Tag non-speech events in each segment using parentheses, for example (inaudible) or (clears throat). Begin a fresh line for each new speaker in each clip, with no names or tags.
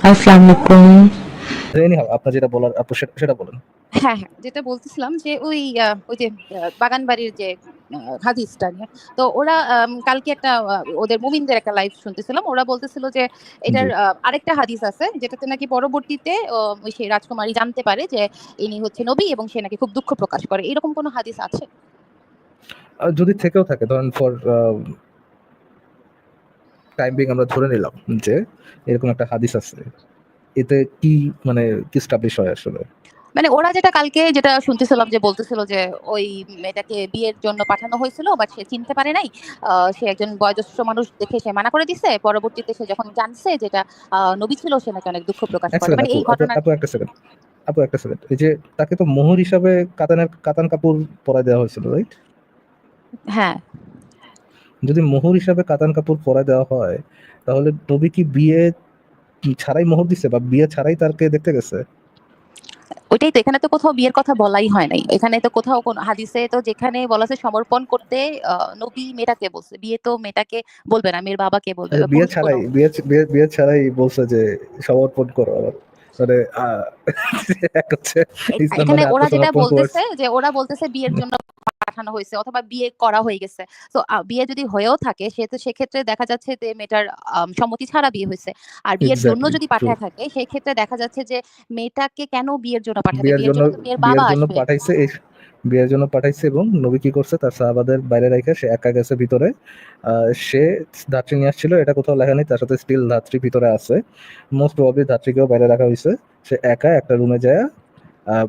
আসসালামু আলাইকুম
এনিহাউ আপনার যেটা বলার আপু সেটা বলেন।
হ্যাঁ, হ্যাঁ। যেটা বলতেছিলাম যে ওই ওই যে আ বাগানবাড়ির যে হাদিসটা নিয়ে। তো ওরা কালকে একটা ওদের মুমিনদের একটা লাইভ শুনতেছিলাম। ওরা বলতেছিল যে এটার আরেকটা হাদিস আছে যেটাতে নাকি পরবর্তীতে ওই সেই রাজকুমারী জানতে পারে যে ইনি হচ্ছে নবী এবং সে নাকি খুব দুঃখ প্রকাশ করে। এরকম কোন হাদিস আছে?
যদি থেকেও থাকে ধরেন ফর টাইম বিং আমরা ধরে নিলাম যে এরকম একটা হাদিস আছে। এতে কি মানে কি এস্টাবলিশ হয় আসলে?
মানে ওরা যেটা কালকে যেটা শুনতেছিলাম যে বলতেছিল যে ওই মেয়েটাকে বিয়ের জন্য পাঠানো হয়েছিল বাট সে চিনতে পারে নাই। সে একজন বয়োজ্যেষ্ঠ মানুষ দেখে সে মানা করে দিছে। পরবর্তীতে সে যখন জানছে যেটা নবী ছিল সে নাকি অনেক দুঃখ প্রকাশ করে। মানে এই ঘটনা
আপু একটা সেকেন্ড। আপু একটা সেকেন্ড। এই যে তাকে তো মোহর হিসাবে কাতানের কাতান কাপড় পরায় দেওয়া হয়েছিল, রাইট?
হ্যাঁ।
যদি মোহর হিসাবে কাতান কাপড় পরায় দেওয়া হয়, তাহলে নবী কি বিয়ে ছাড়াই মোহর দিছে বা বিয়ে ছাড়াই তাকে দেখতে গেছে?
ওইটাই তো এখানে তো কোথাও বিয়ের কথা বলাই হয় নাই। এখানে তো কোথাও কোন হাদিসে তো যেখানে বলা আছে সমর্পণ করতে নবী মেয়েটাকে বলছে। বিয়ে তো মেয়েটাকে বলবে না, মেয়ের বাবাকে বলবে
বিয়ে ছাড়াই বিয়ে বিয়ে ছাড়াই বলছে যে সমর্পণ করো আমার। মানে (laughs)
এখানে
মানে
ওরা যেটা বলতেছে যে ওরা বলতেছে বিয়ের জন্য পাঠানো হয়েছে অথবা বিয়ে করা হয়ে গেছে। তো বিয়ে যদি হয়েও থাকে সেহেতু সেক্ষেত্রে দেখা যাচ্ছে যে মেয়েটার সম্মতি ছাড়া বিয়ে হয়েছে আর বিয়ের জন্য যদি পাঠায় থাকে সেক্ষেত্রে দেখা যাচ্ছে যে মেয়েটাকে কেন বিয়ের জন্য পাঠাবে?
বিয়ের জন্য বিয়ের
বাবা আসবে।
বিয়ের জন্য পাঠাইছে এবং নবী কি করছে তার সাহাবাদের বাইরে রাইখা সে একা গেছে ভিতরে। সে ধাত্রী নিয়ে আসছিল এটা কোথাও লেখা নেই। তার সাথে স্টিল ধাত্রী ভিতরে আছে। মোস্ট প্রবাবলি ধাত্রীকেও বাইরে রাখা হইছে। সে একা একটা রুমে যায়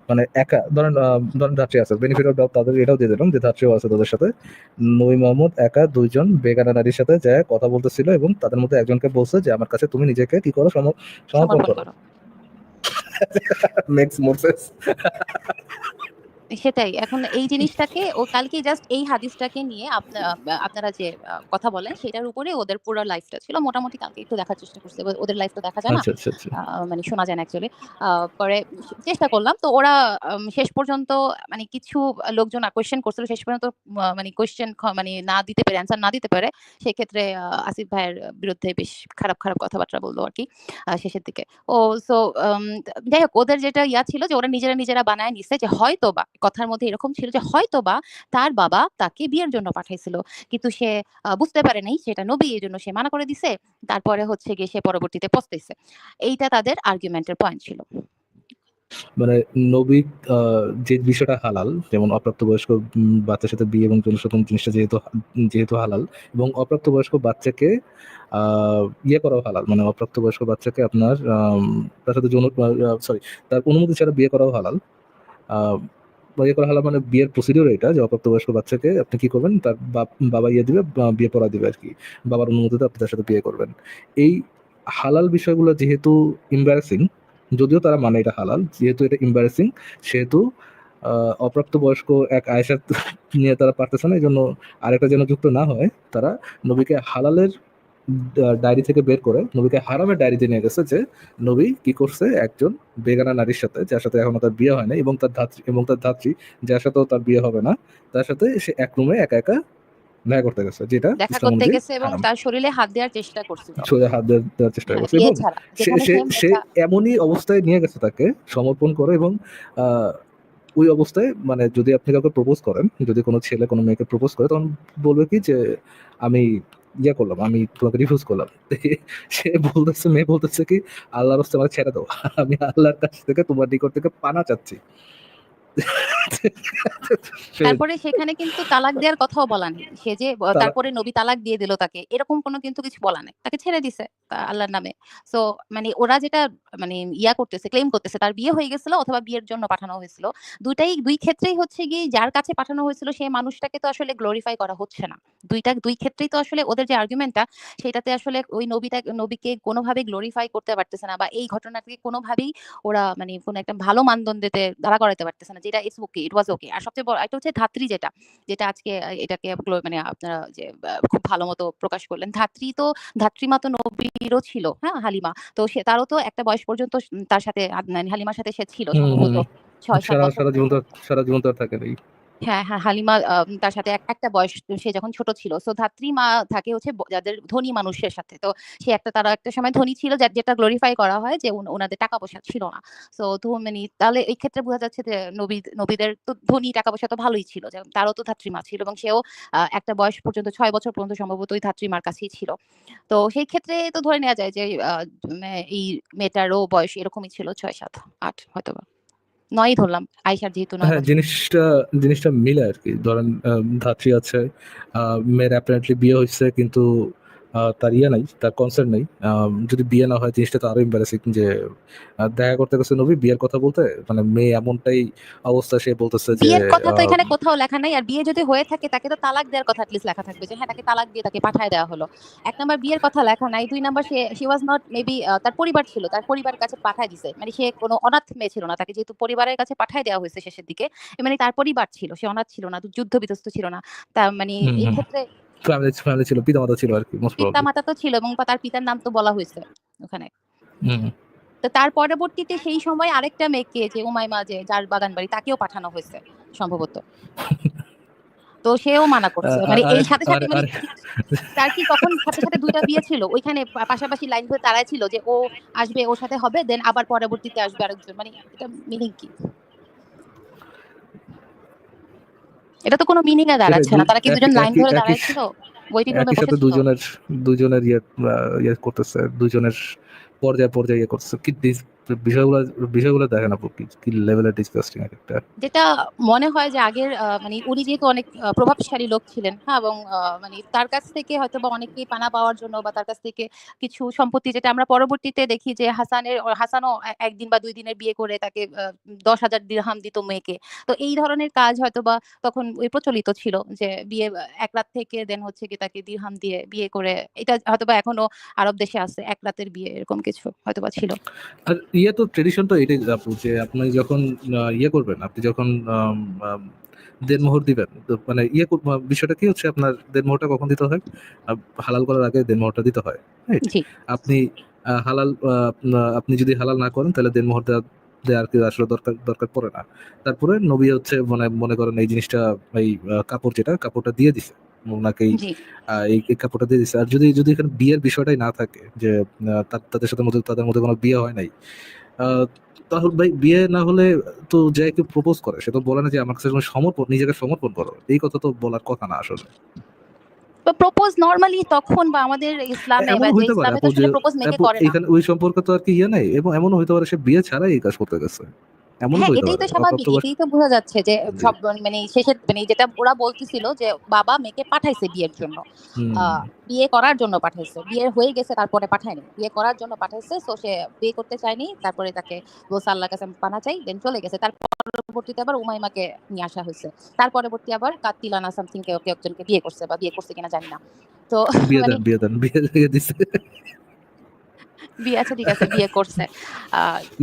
মানে একা ধরেন ধরেন ধাত্রী আছে। বেনিফিট অফ ডাউট তাদের এটাও দিয়ে দিলাম যে ধাত্রীও আছে তাদের সাথে। নবী মোহাম্মদ একা ২ জন বেগানা নারীর সাথে যায়া কথা বলতেছিল এবং তাদের মধ্যে একজনকে বলছে যে আমার কাছে তুমি নিজেকে কি করো সম সমর্পণ করো। Makes more sense.
সেটাই। এখন এই (laughs) জিনিসটাকে ও কালকে জাস্ট এই হাদিসটাকে নিয়ে আপনারা যে কথা বলেন সেটার উপরে ওদের পুরো লাইফটা ছিল। মোটামুটি কালকে একটু দেখার চেষ্টা করছি। ওদের লাইফ তো দেখা যায় না।
আচ্ছা, আচ্ছা, আচ্ছা।
মানে শোনা যায় না অ্যাকচুয়ালি। পরে চেষ্টা করলাম। তো ওরা শেষ পর্যন্ত মানে কিছু লোকজন কোয়েশ্চেন করছিল। শেষ পর্যন্ত মানে কোয়েশ্চেন মানে না দিতে পেরে, অ্যান্সার না দিতে পারে সেক্ষেত্রে আসিফ ভাইয়ের বিরুদ্ধে বেশ খারাপ, খারাপ কথাবার্তা বলল আরকি আ শেষের দিকে। ও সো যাই হোক ওদের যেটা ইয়া ছিল যে ওরা নিজেরা, নিজেরা বানায় নিছে যে হয়তোবা কথার মধ্যে এরকম ছিল যে হয়তোবা তার বাবা তাকে বিয়ের জন্য পাঠাইছিল। কিন্তু সে বুঝতে পারে নাই, সেটা নবী এজন্য সে মানা করে দিছে। তারপরে হচ্ছে গিয়ে সে পরবর্তীতে পস্তাইছে। এইটা তাদের আর্গুমেন্ট এর পয়েন্ট ছিল।
মানে নবী যে বিষয়টা হালাল, যেমন অপ্রাপ্তবয়স্ক বাচ্চার সাথে বিয়ে এবং যৌনশোষণ জিনিসটা যেহেতু যেহেতু হালাল এবং অপ্রাপ্তবয়স্ক বাচ্চাকে ইয়ে করাও হালাল। মানে অপ্রাপ্তবয়স্ক বাচ্চাকে আপনার তার সাথে যৌন সরি তার অনুমতি ছাড়া বিয়ে করাও হালাল। আ ইয়ে করা হালাল মানে বিয়ের প্রসিডিউর এটা, যে অপ্রাপ্তবয়স্ক বাচ্চাকে আপনি কি করবেন, তার বাবা ইয়ে দিবে, বা বিয়ে পড়া দিবে আর কি বাবার অনুমতিতে আপনি তার সাথে বিয়ে করবেন। এই হালাল বিষয়গুলো যেহেতু এম্বারাসিং যদিও তারা মানে এটা হালাল। যেহেতু এটা এম্বারাসিং সেহেতু আ অপ্রাপ্তবয়স্ক এক আয়েশা নিয়ে তারা পারতেছে না। এই জন্য আরেকটা যেন যুক্ত না হয়, তারা নবীকে হালালের ডায়েরি থেকে বের করে নবীকে হারামের ডায়েরিতে নিয়ে গেছে যে নবী কি করছে একজন বেগানা নারীর সাথে যার সাথে এখনও তার বিয়ে হয় না এবং তার ধাত্রী এবং তার ধাত্রী যার সাথেও তার বিয়ে হবে না তার সাথে সে এক রুমে একা, একা দেখা করতে গেছে। যেটা
দেখা করতে গেছে এবং তার শরীরে হাত দেওয়ার চেষ্টা করছিল।
সোজা হাত দেওয়ার চেষ্টা
হ্যাঁ,
করছে এবং সে সে এমনই অবস্থায় নিয়ে গেছে তাকে সমর্পণ করে এবং ওই অবস্থায় মানে যদি আপনি কাউকে প্রপোজ করেন, যদি কোন ছেলে কোন মেয়েকে প্রপোজ করে তখন বলবে কি যে আমি ইয়ে করলাম, আমি তোমাকে রিফিউজ করলাম। (laughs) সে বলতেছে মেয়ে বলতেছে কি আল্লাহর রাস্তায় আমাকে ছেড়ে দাও। আমি আল্লাহর কাছ থেকে তোমার নিকট থেকে পানা চাচ্ছি। (laughs)
তারপরে সেখানে কিন্তু তালাক দেওয়ার কথাও বলা নেই। সে যে তারপরে নবী তালাক দিয়ে দিল তাকে। এরকম কোন কিন্তু কিছু বলা নাই। তাকে ছেড়ে দিছে আল্লাহর নামে। সো মানে ওরা যেটা মানে ইয়া করতেছে, ক্লেইম করতেছে তার বিয়ে হয়ে গেছিল অথবা বিয়ের জন্য পাঠানো হয়েছিল। ২ টাই ২ ক্ষেত্রেই হচ্ছে গিয়ে যার কাছে পাঠানো হয়েছিল সেই মানুষটাকে তো আসলে গ্লোরিফাই করা হচ্ছে না। দুইটা দুই ক্ষেত্রেই তো আসলে ওদের যে আর্গুমেন্টটা সেটাতে আসলে ওই নবীটা নবীকে কোনোভাবে গ্লোরিফাই করতে পারতেছে না বা এই ঘটনাটাকে কোনোভাবেই ওরা মানে কোনো একটা ভালো মানদণ্ডেতে দাঁড়া করাতে পারতেছে না। যেটা ইটস ওকে, ইট ওয়াজ ওকে। আর সবচেয়ে বড় একটা হচ্ছে ধাত্রী যেটা, যেটা আজকে এটাকে মানে আপনারা যে খুব ভালো মতো প্রকাশ করলেন। ধাত্রী তো ধাত্রীমা তো নবীরও ছিল, হ্যাঁ? হালিমা। তো সে তারও তো একটা বয়স পর্যন্ত তার সাথে হালিমার সাথে সে ছিল সম্ভবত
ছয়
৬-৭ বছর
সারা জীবন সারা জীবন থাকে।
হ্যাঁ, হ্যাঁ, হালিমা তার সাথে একটা বয়স সে যখন ছোট ছিল। সো ধাত্রী মা থাকে হচ্ছে যাদের ধনী মানুষের সাথে। তো সে একটা তারা একটা সময় ধনী ছিল যেটা গ্লোরিফাই করা হয় যে উন উনাদের টাকা-পয়সা ছিল না। সো তো মানি তাহলে এই ক্ষেত্রে বোঝা যাচ্ছে যে নবী নবীদের তো ধনী টাকা-পয়সা তো ভালোই ছিল। তারও তো ধাত্রী মা ছিল এবং সেও একটা বয়স পর্যন্ত ছয় বছর পর্যন্ত সম্ভবত ওই ধাত্রী মার কাছেই ছিল। তো সেই ক্ষেত্রে তো ধরে নেয়া যায় যে আ মে এই মেয়েটারও বয়স এরকমই ছিল ৬, ৭, ৮ হয়তোবা। ৯ ই ধরলাম। আয়েশার যেহেতু নয়
হ্যাঁ, জিনিসটা জিনিসটা মিলে আর কি ধরেন ধাত্রী আছে, মেয়ের অ্যাপারেন্টলি বিয়ে হয়েছে কিন্তু তার ইয়ে নাই, তার কনসেন্ট নাই। যদি বিয়ে না হয় জিনিসটা তো আরও এম্বারাসিং যে দেখা করতে গেছে নবী বিয়ের কথা বলতে মানে মেয়ে এমনটাই অবস্থা সে বলতেছে যে
বিয়ের কথা তো এখানে কোথাও লেখা নাই। আর বিয়ে যদি হয়ে থাকে তাকে তো তালাক দেওয়ার কথা এটলিস্ট লেখা থাকবে যে হ্যাঁ, তাকে তালাক দিয়ে তাকে পাঠায় দেওয়া হলো। এক নাম্বার বিয়ের কথা লেখা নাই। দুই নাম্বার সে she was not মেবি তার পরিবার ছিল। তার পরিবারের কাছে পাঠায় দিছে। মানে সে কোনো অনাথ মেয়ে ছিল না। তাকে যেহেতু পরিবারের কাছে পাঠায় দেওয়া হয়েছে শেষের দিকে। মানে তার পরিবার ছিল। সে অনাথ ছিল না, যুদ্ধ বিধ্বস্ত ছিল না। তা মানে এই ক্ষেত্রে
ফ্যামিলি ফ্যামিলি ছিল, পিতামাতা ছিল মোস্ট প্রবাবলি।
পিতা-মাতা তো ছিল এবং তার পিতার নাম তো বলা হইছে ওখানে। তো তার পরবর্তীতে সেই সময় আরেকটা মেয়েকে যে উমাইমা যে যার বাগান বাড়ি তাকেও পাঠানো হইছে সম্ভবত। তো সেও মানা করছে। মানে এই সাথে, সাথে মানে তার কি তখন সাথে, সাথে ২ টা বিয়ে ছিল? ওইখানে পাশাপাশি লাইন ধরে দাঁড়ায় ছিল যে ও আসবে, ওর সাথে হবে, দেন আবার পরবর্তীতে আসবে আরেকজন। মানে এটা মিনিং কি? এটা তো কোনো মিনিং এ দাঁড়াচ্ছে না। তারা কি দুজন লাইন ধরে
একই
দাঁড়ায় ছিল? ওয়েটিং
সাথে দুজনের দুজনের ইয়ে ইয়া করতেছে। দুজনের পর্যায়ে, পর্যায়ে ইয়ে করতেছে। কি বিষয়গুলা বিষয়গুলো দেখেন আপু কি, কি লেভেলের ডিসগাস্টিং একেকটা।
যেটা মনে হয় যে আগের মানে উনি যেহেতু অনেক প্রভাবশালী লোক ছিলেন, হ্যাঁ? এবং মানে তার কাছ থেকে হয়তোবা অনেকেই পানা পাওয়ার জন্য বা তার কাছ থেকে কিছু সম্পত্তি যেটা আমরা পরবর্তীতে দেখি যে হাসানের হাসানও এ ১ দিন বা ২ দিনের বিয়ে করে তাকে আ ১০,০০০ দিরহাম দিত মেয়েকে। তো এই ধরনের কাজ হয়তোবা তখন ওই প্রচলিত ছিল যে বিয়ে ১ রাত থেকে দেন হচ্ছে গিয়ে তাকে দিরহাম দিয়ে বিয়ে করে এটা হয়তোবা এখনও আরব দেশে আছে। ১ রাতের বিয়ে এরকম কিছু হয়তোবা ছিল।
আর ইয়ে তো ট্র্যাডিশন তো এটাই আপু যে আপনি যখন ইয়ে করবেন, আপনি যখন দেনমোহর দিবেন, তো মানে ইয়ে বিষয়টা কি হচ্ছে আপনার দেনমোহরটা কখন দিতে হয়? হালাল করার আগে দেনমোহরটা দিতে হয়। আপনি হালাল আপনি যদি হালাল না করেন তাহলে দেনমোহর দেওয়া দেওয়ার কি আসলে দরকার দরকার পড়ে না। তারপরে নবী হচ্ছে মানে মনে করেন এই জিনিসটা এই কাপড় যেটা কাপড়টা দিয়ে দিছে। উনাকে এই কাপড়টা দিয়ে। আর যদি যদি এখানে বিয়ের বিষয়টাই না থাকে যে তাদের সাথে মধ্যে তাদের মধ্যে কোনো বিয়ে হয় নাই। তাহলে ভাই বিয়ে না হলে তো যে কেউ প্রপোজ করে সে তো বলে না যে আমার কাছে সমর্পণ নিজেকে সমর্পণ করো। এই কথা তো বলার কথা না আসলে।
প্রপোজ নরমালি তখন বা আমাদের ইসলামে বা
এমনও হইতে পারে
ইসলামে তো প্রপোজ
আপু
করে না।
এখানে ওই সম্পর্কে তো আর কি ইয়ে নাই এবং এমনও হইতে পারে সে বিয়ে ছাড়াই এই কাজ করতে গেছে। এমনও
হ্যাঁ, এটাই তো স্বাভাবিক। এটাই তো বোঝা যাচ্ছে যে সব মানে শেষের মানে যেটা ওরা বলতেছিল যে বাবা মেয়েকে পাঠাইছে বিয়ের জন্য। বিয়ে করার জন্য পাঠাইছে। বিয়ে হয়ে গেছে তারপরে পাঠায়নি। বিয়ে করার জন্য পাঠাইছে। সো সে বিয়ে করতে চায়নি। তারপরে তাকে বলছে আল্লাহর কাছে পানা চাই। দেন চলে গেছে। তার পরবর্তীতে আবার উমাইমাকে নিয়ে আসা হইছে। তার পরবর্তী আবার কাতিলানা সামথিং কেউ কেউ একজনকে বিয়ে করছে বা বিয়ে করছে কিনা জানি না। তো
বিয়ে
মানে
বিয়ে। বিয়ে দিছে।
বিয়ে আচ্ছা ঠিক আছে বিয়ে করছে।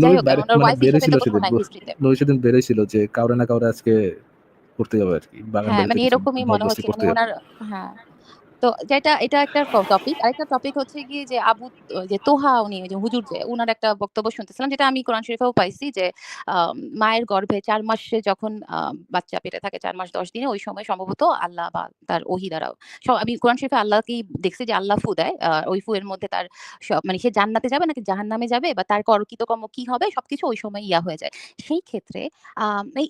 যাই হোক ওনার ওর
মানে
হিসেবে তো কোনো
সেদিন।
নাই হিস্ট্রিতে।
সেদিন হইছিল যে কাউরে না কাউরে আজকে করতে যাবে আর কি বাগান
হ্যাঁ, মানে এরকমই মনে হচ্ছে
ওনার হবে।
হ্যাঁ। তো যেটা এটা একটা টপিক। আরেকটা টপিক হচ্ছে গিয়ে যে আবু যে তোহা উনি যে হুজুর যে উনার একটা বক্তব্য শুনতেছিলাম যেটা আমি কোরআন শরীফেও পাইছি যে মায়ের গর্ভে চার মাসে যখন বাচ্চা পেটে থাকে ৪ মাস ১০ দিনে ওই সময় সম্ভবত আল্লাহ বা তার ওহী দ্বারা স আমি কোরআন শরীফে আল্লাহকেই দেখছি যে আল্লাহ ফু দেয়। ওই ফু এর মধ্যে তার সব মানে সে জান্নাতে যাবে নাকি জাহান্নামে যাবে বা তার কর কৃতকর্ম কি হবে সবকিছু ওই সময় ইয়া হয়ে যায়। সেই ক্ষেত্রে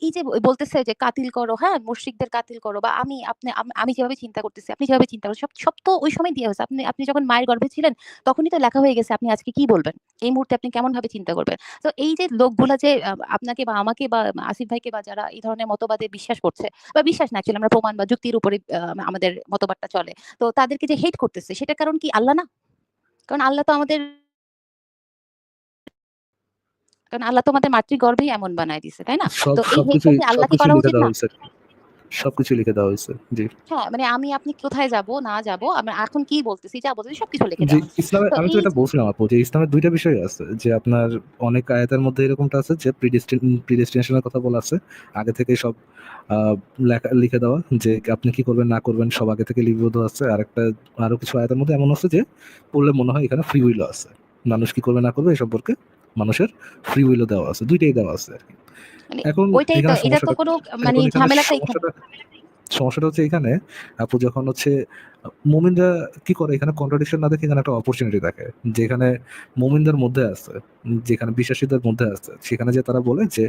এই যে বলতেছে যে কাতিল করো, হ্যাঁ? মুশরিকদের কাতিল করো বা আমি আপনি আম যেভাবে চিন্তা করতেছি, আপনি যেভাবে চিন্তা সব সব তো ওই সময় দেয়া হইছে। আপনি আপনি যখন মায়ের গর্ভে ছিলেন তখনই তো লেখা হয়ে গেছে আপনি আজকে কি বলবেন। এই মুহূর্তে আপনি কেমনভাবে চিন্তা করবেন। তো এই যে লোকগুলা যে আপনাকে বা আমাকে বা আসিফ ভাইকে বা যারা এই ধরনের মতবাদে বিশ্বাস করছে বা বিশ্বাস না আমরা প্রমাণ বা যুক্তির উপরে আমাদের মতবাদটা চলে। তো তাদেরকে যে হেট করতেছে সেটা কারণ কি আল্লাহ না? কারণ আল্লাহ তো আমাদের কারণ আল্লাহ তো আমাদের মাতৃগর্ভেই এমন বানায় দিছে, তাই না? তো এই হেটটা আল্লাহকে করা উচিত না?
সবকিছু লিখে দেওয়া হয়েছে জি।
হ্যাঁ, মানে আমি আপনি কোথায় যাব না যাব আমরা এখন কি বলতেছি যা বলতেছি সবকিছু লিখে দেওয়া।
ইসলামে আমি তো এটা বলছিলাম আপু যে ইসলামের দুইটা বিষয় আছে। যে আপনার অনেক আয়াতের মধ্যে এরকমটা আছে যে প্রিডেস্টিন প্রিডেস্টিনেশন এর কথা বলা আছে। আগে থেকেই সব লেখা লিখে দেওয়া যে আপনি কি করবেন না করবেন সব আগে থেকে লিপিবদ্ধ আছে। আর একটা আরও কিছু আয়াতের মধ্যে এমন আছে যে পড়লে মনে হয় এখানে ফ্রি উইল আছে। মানুষ কি করবে না করবে এ সম্পর্কে মানুষের ফ্রি উইলও দেওয়া আছে দুইটাই দেওয়া আছে আর কি।
মানে
এখন
এটা তো
সমস্যাটা
কোনো মানে
সমস্যাটা হচ্ছে এখানে আপু যখন হচ্ছে মোমিনরা কি করে? এখানে কন্ট্রাডিকশন না দেখে এখানে একটা অপরচুনিটি দেখে যেখানে মোমিনদের মধ্যে আছে যেখানে বিশ্বাসীদের মধ্যে আছে সেখানে যে তারা বলে যে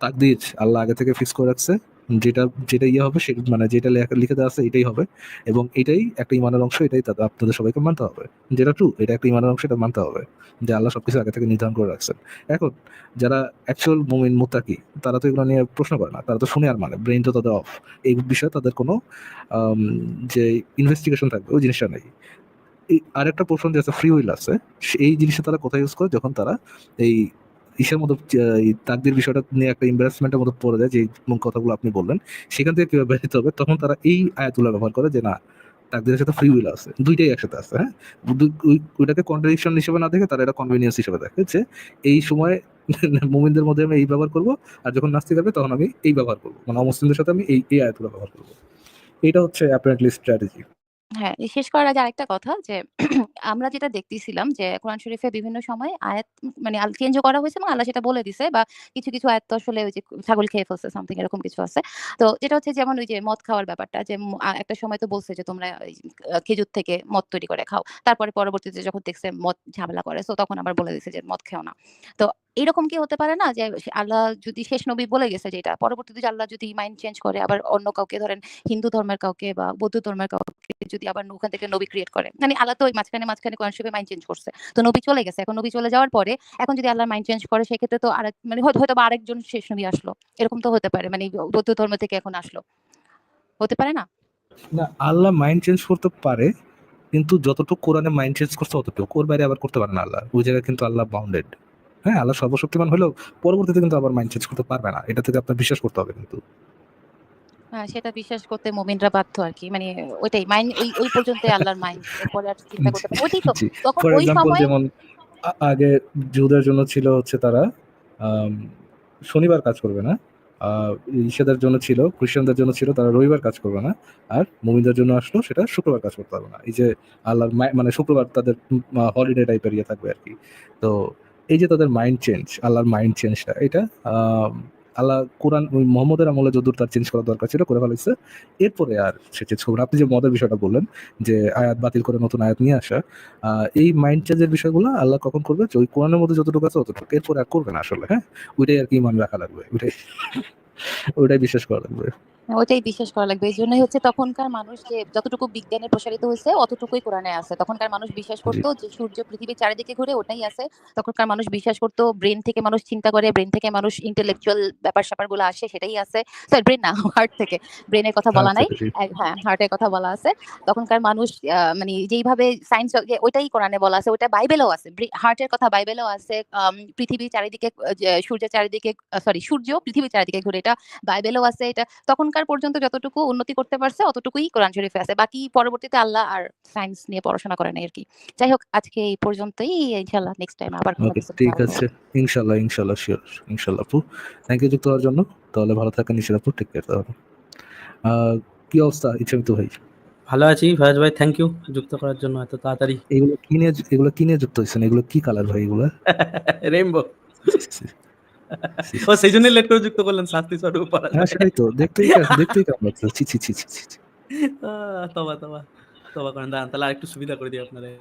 তাকদির আল্লাহ আগে থেকে ফিক্স করে রাখছে যেটা যেটা ইয়ে হবে সে মানে যেটা লেখা- দেওয়া আছে এটাই হবে। এবং এটাই একটা ইমানের অংশ, এটাই আপনাদের সবাইকে মানতে হবে। যেটা ট্রু এটা একটা ইমানের অংশ, এটা মানতে হবে। যে আল্লাহ সবকিছু আগে থেকে নির্ধারণ করে রাখছেন। এখন, যারা অ্যাকচুয়াল মুমিন, মুত্তাকি, তারা তো এগুলো নিয়ে প্রশ্ন করে না। তারা তো শুনে আর মানে ব্রেন তো তাদের অফ এই বিষয়ে তাদের কোনো যে ইনভেস্টিগেশন থাকবে, ওই জিনিসটা নেই। আরেকটা পোর্শন যে আছে ফ্রি উইল আছে এই জিনিসটা তারা কোথায় ইউজ করে? যখন তারা এই ইসের মতো তাকদির বিষয়টা নিয়ে একটা এম্বারাসমেন্টের মতো পড়ে যায় যে কথাগুলো আপনি বললেন, সেখান থেকে কীভাবে বেরোতে হবে। তখন তারা এই আয়াতগুলো ব্যবহার করে যে, না, তাকদিরের সাথে ফ্রি উইল আছে। দুইটাই একসাথে আছে হ্যাঁ? ওইটাকে কন্ট্রাডিকশন হিসেবে না দেখে তারা এটা কনভিনিয়েন্স হিসেবে দেখে যে, এই সময় (laughs) মুমিনদের মধ্যে আমি এই ব্যবহার করব, আর যখন নাস্তিক হবে তখন আমি এই ব্যবহার করব। মানে অমুসলিমদের সাথে আমি এই এই আয়াতগুলো ব্যবহার করব। এটা হচ্ছে অ্যাপারেন্টলি স্ট্র্যাটেজি
হ্যাঁ, শেষ করার আগে আরেকটা কথা যে (clears throat) আমরা যেটা দেখতেছিলাম যে কোরআন শরীফে বিভিন্ন সময় আয়াত মানে আল চেঞ্জও করা হয়েছে এবং আল্লাহ সেটা বলে দিছে বা কিছু, কিছু আয়াত তো আসলে ওই যে ছাগল খেয়ে ফেলছে সামথিং এরকম কিছু আছে। তো যেটা হচ্ছে যেমন ওই যে মদ খাওয়ার ব্যাপারটা যে একটা সময় তো বলছে যে তোমরা খেজুর থেকে মদ তৈরি করে খাও। তারপরে পরবর্তীতে যখন দেখছে মদ ঝামেলা করে সো তখন আবার বলে দিছে যে মদ খেও না। তো এরকম কি হতে পারে না যে আল্লাহ যদি শেষ নবী বলে গেছে যে এটা পরবর্তীতে যে আল্লাহ যদি মাইন্ড চেঞ্জ করে আবার অন্য কাউকে ধরেন হিন্দু ধর্মের কাউকে বা বৌদ্ধ ধর্মের কাউকে যদি আবার ওখান থেকে নবী ক্রিয়েট করে। মানে আল্লাহ তো মাঝখানে, মাঝখানে কোরআন শরীফে মাইন্ড চেঞ্জ করছে। তো নবী চলে গেছে। এখন নবী চলে যাওয়ার পরে এখন যদি আল্লাহ মাইন্ড চেঞ্জ করে সেক্ষেত্রে তো আরেক মানে হয়তো হয়তোবা আরেকজন শেষ নবী আসলো। এরকম তো হতে পারে। মানে বৌদ্ধ ধর্ম থেকে এখন আসলো। হতে পারে না?
না আল্লাহ মাইন্ড চেঞ্জ করতে পারে কিন্তু যতটুকু কোরআনে মাইন্ড চেঞ্জ করছে অতটুকু ওর বাইরে আবার করতে পারে না আল্লাহ ওই জায়গায় কিন্তু আল্লাহ বাউন্ডেড হ্যাঁ আল্লাহ সর্বশক্তিমান হলেও পরবর্তীতে কিন্তু আবার মাইন্ড চেঞ্জ করতে পারবে না। এটা থেকে আপনার বিশ্বাস করতে হবে কিন্তু।
হ্যাঁ, সেটা বিশ্বাস করতে মুমিনরা বাধ্য আরকি। মানে ওইটাই মাইন্ড ওই ওই পর্যন্তই আল্লাহর মাইন্ড। এরপরে আর চিন্তা করতে পারে ওইটাই তো তখন ওই সময়
যেমন আগে জুদের জন্য ছিল হচ্ছে তারা শনিবার কাজ করবে না। ইসাদের জন্য ছিল খ্রিস্টানদের জন্য ছিল তারা রবিবার কাজ করবে না। আর মুমিনদের জন্য আসলো সেটা শুক্রবার কাজ করতে পারবে না। এই যে আল্লাহর মানে শুক্রবার তাদের হলিডে টাইপের ইয়ে থাকবে আর কি। তো এই যে তাদের মাইন্ড চেঞ্জ আল্লাহর মাইন্ড চেঞ্জটা এটা আল্লাহ কোরআন, ওই মোহাম্মদের আমলে যদুর তার চেঞ্জ করার দরকার ছিল করে ফেলেছে এরপরে আর সে চেঞ্জ করবেন আপনি যে মদের বিষয়টা বললেন, যে আয়াত বাতিল করে নতুন আয়াত নিয়ে আসা এই মাইন্ড চেঞ্জের বিষয়গুলো আল্লাহ কখন করবে? যে ওই কোরআনের মধ্যে যতটুকু আছে ততটুকু। এরপরে আর করবে না আসলে হ্যাঁ? ওইটাই আর কি মান রাখা লাগবে, ওইটাই। ওইটাই বিশ্বাস করা লাগবে
ওইটাই বিশ্বাস করা লাগবে। এইজন্যই হচ্ছে তখনকার মানুষ যে যতটুকু বিজ্ঞানে প্রসারিত হয়েছে অতটুকুই কোরআনে আছে। তখনকার মানুষ বিশ্বাস করত যে সূর্য পৃথিবীর চারিদিকে ঘুরে ওটাই আছে। তখনকার মানুষ বিশ্বাস করত ব্রেন থেকে মানুষ চিন্তা করে, ব্রেন থেকে মানুষ ইন্টেলেকচুয়াল ব্যাপার-স্যাপারগুলো আসে সেটাই আছে। সরি ব্রেন না হার্ট থেকে। ব্রেনের কথা বলা নাই। হ্যাঁ, হার্টের কথা বলা আছে। তখনকার মানুষ মানে যেইভাবে সায়েন্স ওইটাই কোরআনে বলা আছে, ওইটা বাইবেলেও আছে। হার্টের কথা বাইবেলেও আছে। পৃথিবীর চারিদিকে আ যে সূর্যের চারিদিকে সরি সূর্য পৃথিবীর চারিদিকে ঘুরে এটা বাইবেলেও আছে। এটা। তখনকার পর্যন্ত যতটুকু উন্নতি করতে পারছে অতটুকুই কোরআন শরীফে আছে। বাকি পরবর্তীতে আল্লাহ আর সায়েন্স নিয়ে পড়াশোনা করে আর কি যাই হোক আজকে এই পর্যন্তই। ইনশাআল্লাহ নেক্সট টাইম আবার
ঠিক আছে। ইনশাল্লাহ ইনশাল্লাহ শিওর ইনশাল্লাহ আপু। থ্যাংক ইউ যুক্ত হওয়ার জন্য। তাহলে ভালো থাকেন নিশির আপু। টেক কেয়ার তাহলে। আহ, কি অবস্থা ইচ্ছামিত ভাই?
ভালো আছি ফয়াজ ভাই থ্যাংক ইউ যুক্ত করার জন্য এত তাড়াতাড়ি।
এগুলো কিনে এগুলো কিনে যুক্ত হয়েছেন? এগুলো কি কালার ভাই এগুলো? (laughs)
রেইনবো (laughs) (laughs) ও সেই জন্য লেট করে যুক্ত করলেন শাস্তি স্বরূপ
হ্যাঁ সেটাই তো দেখতেই (laughs) দেখতেই কাম লাগছে ছি ছি ছি ছি ছি ছি।
তবা তবা তবা করেন দাঁড়ান তাহলে আরেকটু সুবিধা করে দিই আপনাদের